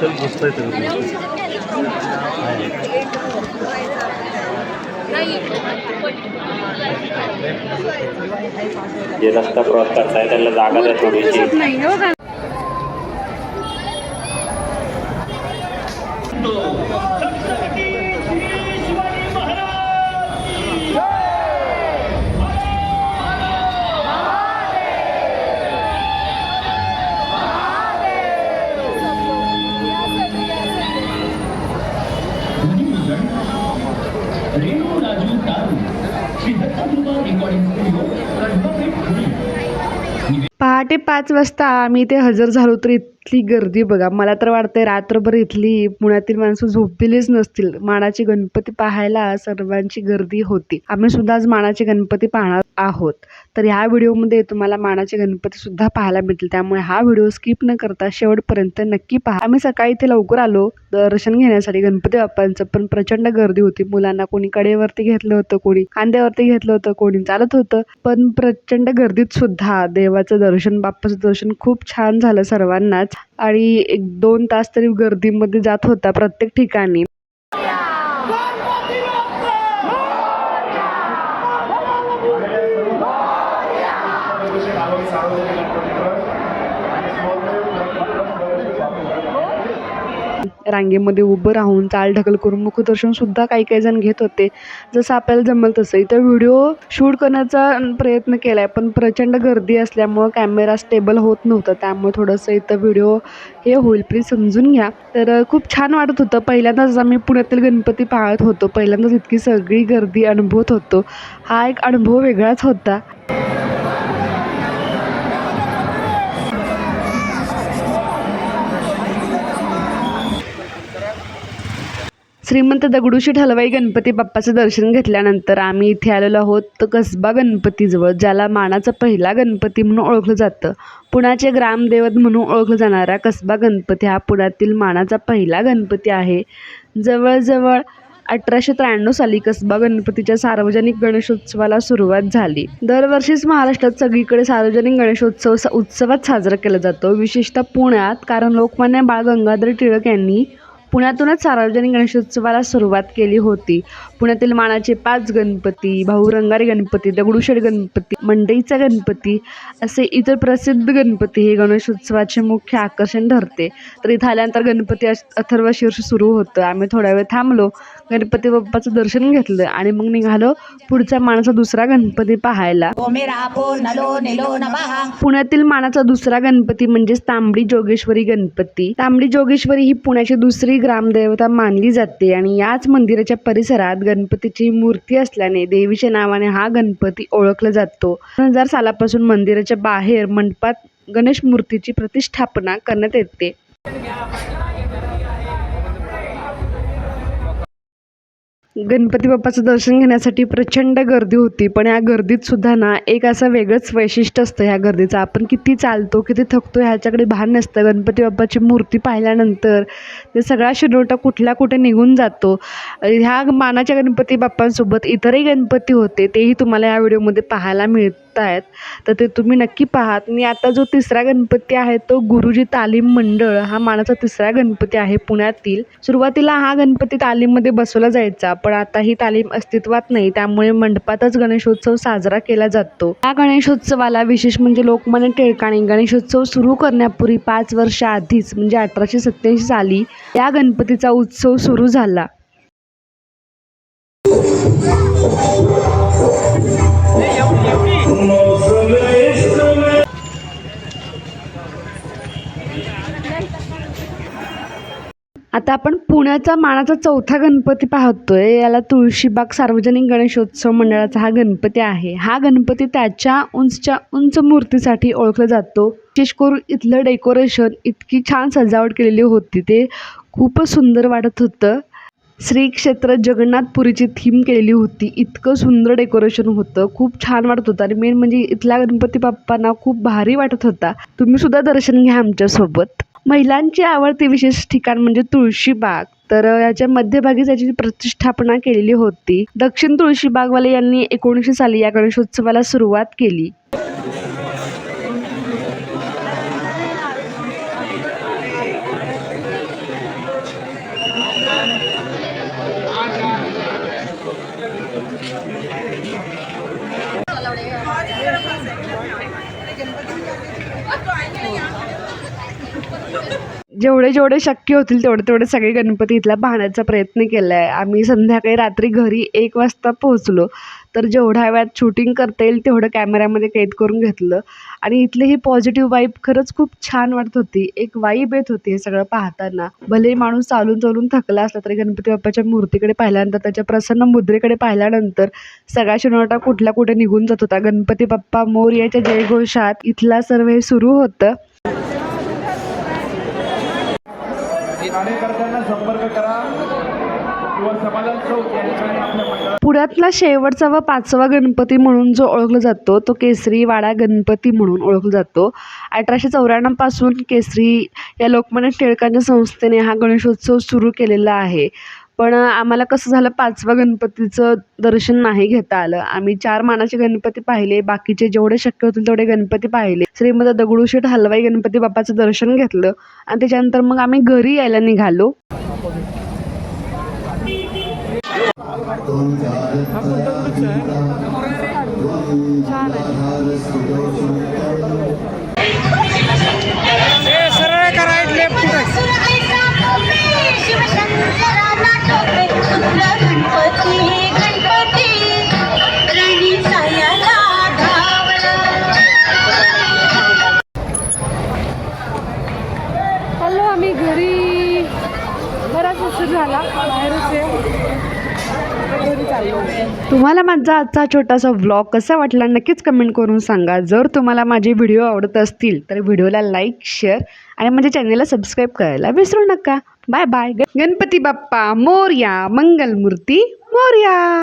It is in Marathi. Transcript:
चल बसता येतं जे रस्ता क्रॉस करताय त्याला जागा द्या थोडीशी. पहाटे पाच वाजता आम्ही इथे हजर झालो तर इथली गर्दी बघा. मला तर वाटतंय रात्रभर इथली पुण्यातील माणसं झोपलेलीच नसतील. मानाचे गणपती पाहायला सर्वांची गर्दी होती. आम्ही सुद्धा आज मानाचे गणपती पाहणार आहोत. तर ह्या व्हिडिओमध्ये तुम्हाला मानाचे गणपती सुद्धा पाहायला मिळतील त्यामुळे हा व्हिडिओ स्किप न करता शेवटपर्यंत नक्की पहा. आम्ही सकाळी इथे लवकर आलो. दर्शन घेण्यासाठी गणपती बाप्पांचं पण प्रचंड गर्दी होती. मुलांना कोणी कडेवरती घेतलं होतं कोणी खांद्यावरती घेतलं होतं कोणी चालत होतं. पण प्रचंड गर्दीत सुद्धा देवाचं दर्शन बाप्पाचं दर्शन खूप छान झालं सर्वांनाच. आणि एक दोन तास तरी गर्दीमध्ये जात होता प्रत्येक ठिकाणी. रांगेमध्ये उभं राहून चाल ढकल करून मुखदर्शनसुद्धा काही काही जण घेत होते. जसं आपल्याला जमल तसं. इथं व्हिडिओ शूट करण्याचा प्रयत्न केला आहे पण प्रचंड गर्दी असल्यामुळं कॅमेरा स्टेबल होत नव्हतं. त्यामुळे थोडंसं इथं व्हिडिओ हे होईल. प्लीज समजून घ्या. तर खूप छान वाटत होतं. पहिल्यांदाच आम्ही पुण्यातील गणपती पाळत होतो. पहिल्यांदाच इतकी सगळी गर्दी अनुभवत होतो. हा एक अनुभव वेगळाच होता. श्रीमंत दगडूशेठ हलवाई गणपती बाप्पाचं दर्शन घेतल्यानंतर आम्ही इथे आलेलो आहोत कसबा गणपतीजवळ ज्याला मानाचा पहिला गणपती म्हणून ओळखलं जातं. पुण्याचे ग्रामदैवत म्हणून ओळखला जाणारा कसबा गणपती हा पुण्यातील मानाचा पहिला गणपती आहे. जवळजवळ अठराशे त्र्याण्णव साली कसबा गणपतीच्या सार्वजनिक गणेशोत्सवाला सुरुवात झाली. दरवर्षीच महाराष्ट्रात सगळीकडे सार्वजनिक गणेशोत्सव स- उत्सवात साजरा केला जातो. विशेषतः पुण्यात कारण लोकमान्य बाळ गंगाधर टिळक यांनी पुण्यातूनच सार्वजनिक गणेशोत्सवाला सुरुवात केली होती. पुण्यातील मानाचे पाच गणपती भाऊ रंगारी गणपती दगडूशेठ गणपती मंडईचा गणपती असे इतर प्रसिद्ध गणपती हे गणेशोत्सवाचे मुख्य आकर्षण ठरते. तर इथं आल्यानंतर गणपती अश- अथर्व शीर्ष सुरू होतं. आम्ही थोडा वेळ थांबलो. गणपती बाप्पाचं दर्शन घेतलं आणि मग निघालो पुढचा मानाचा दुसरा गणपती पाहायला. पुण्यातील मानाचा दुसरा गणपती म्हणजेच तांबडी जोगेश्वरी गणपती. तांबडी जोगेश्वरी ही पुण्याची दुसरी ग्रामदेवता मानली जाते आणि याच मंदिराच्या परिसरात गणपतीची मूर्ती असल्याने देवीच्या नावाने हा गणपती ओळखला जातो. दोन हजार सालापासून मंदिराच्या बाहेर मंडपात गणेश मूर्तीची प्रतिष्ठापना करण्यात येते. गणपती बाप्पाचं दर्शन घेण्यासाठी प्रचंड गर्दी होती पण या गर्दीत सुद्धा ना एक असं वेगळंच वैशिष्ट्य असतं ह्या गर्दीचं. आपण किती चालतो किती थकतो ह्याच्याकडे भान नसतं. गणपती बाप्पाची मूर्ती पाहिल्यानंतर ते सगळा शिरोटा कुठल्या कुठे निघून जातो. ह्या मानाच्या गणपती बाप्पांसोबत इतरही गणपती होते तेही तुम्हाला या व्हिडिओमध्ये पाहायला मिळ आहेत तर ते तुम्ही नक्की पाहात आणि आता जो तिसरा गणपती आहे तो गुरुजी तालीम मंडळ हा मानाचा तिसरा गणपती आहे पुण्यातील. सुरुवातीला हा गणपती तालीममध्ये बसवला जायचा पण आता ही तालीम अस्तित्वात नाही त्यामुळे मंडपातच गणेशोत्सव साजरा केला जातो. या गणेशोत्सवाला विशेष म्हणजे लोकमान्य टिळकाने गणेशोत्सव सुरू करण्यापूर्वी पाच वर्ष आधीच म्हणजे अठराशे सत्याऐंशी साली या गणपतीचा उत्सव सुरू झाला. आता आपण पुण्याचा मानाचा चौथा गणपती पाहतोय. याला तुळशीबाग सार्वजनिक गणेशोत्सव मंडळाचा हा गणपती आहे. हा गणपती त्याच्या उंचच्या उंच मूर्तीसाठी ओळखला जातो. विशेष करून इथलं डेकोरेशन इतकी छान सजावट केलेली होती. ते खूपच सुंदर वाटत होतं. श्री क्षेत्र जगन्नाथपुरीची थीम केलेली होती. इतकं सुंदर डेकोरेशन होतं. खूप छान वाटत होतं. आणि मेन म्हणजे इथला गणपती बाप्पांना खूप भारी वाटत होता. तुम्ही सुद्धा दर्शन घ्या आमच्यासोबत. महिलांची आवडती विशेष ठिकाण म्हणजे तुळशीबाग तर याच्या मध्यभागी त्याची प्रतिष्ठापना केलेली होती. दक्षिण तुळशीबागवाले यांनी एकोणीसशे साली या गणेशोत्सवाला सुरुवात केली. Thank you. जेवढे जेवढे शक्य होतील तेवढे तेवढे सगळे गणपती इथला पाहण्याचा प्रयत्न केला आहे आम्ही संध्याकाळी रात्री घरी एक वाजता पोहोचलो. तर जेवढ्या वेळात शूटिंग करता येईल तेवढं कॅमेऱ्यामध्ये कैद करून घेतलं. आणि इथली ही पॉझिटिव्ह वाईब खरंच खूप छान वाटत होती. एक वाईब येत होती हे सगळं पाहताना. भले माणूस चालून चालून थकला असला तरी गणपती बाप्पाच्या मूर्तीकडे पाहिल्यानंतर त्याच्या प्रसन्न मुद्रेकडे पाहिल्यानंतर सगळा शिनोटा कुठला कुठे निघून जात होता. गणपती बाप्पा मोरयाच्या जयघोषात इथला सर्व हे सुरू होतं. कार्यकर्त्यांना संपर्क करा किंवा समाधान चौक या ठिकाणी आपल्या मंडळात पुण्यातला शेवटचा व पाचवा गणपती म्हणून जो ओळखला जातो तो केसरी वाडा गणपती म्हणून ओळखला जातो. अठराशे चौऱ्याण्णवपासून केसरी या लोकमान्य टिळकांच्या संस्थेने हा गणेशोत्सव सुरू केलेला आहे. पण आम्हाला कसं झालं पाचवा गणपतीचं दर्शन नाही घेता आलं. आम्ही चार मानाचे गणपती पाहिले बाकीचे जेवढे शक्य होतील तेवढे गणपती पाहिले. श्रीमंत दगडूशेठ हलवाई गणपती बाप्पाचं दर्शन घेतलं आणि त्याच्यानंतर मग आम्ही घरी यायला निघालो. गणपती तुम्हाला माझा आजचा छोटासा व्लॉग कसा वाटला नक्कीच कमेंट करून सांगा. जर तुम्हाला माझे व्हिडिओ आवडत असतील तर व्हिडिओला लाईक शेअर आणि माझ्या चॅनेलला सबस्क्राईब करायला विसरू नका. Bye bye Ganpati Bappa Morya Mangalmurti Morya!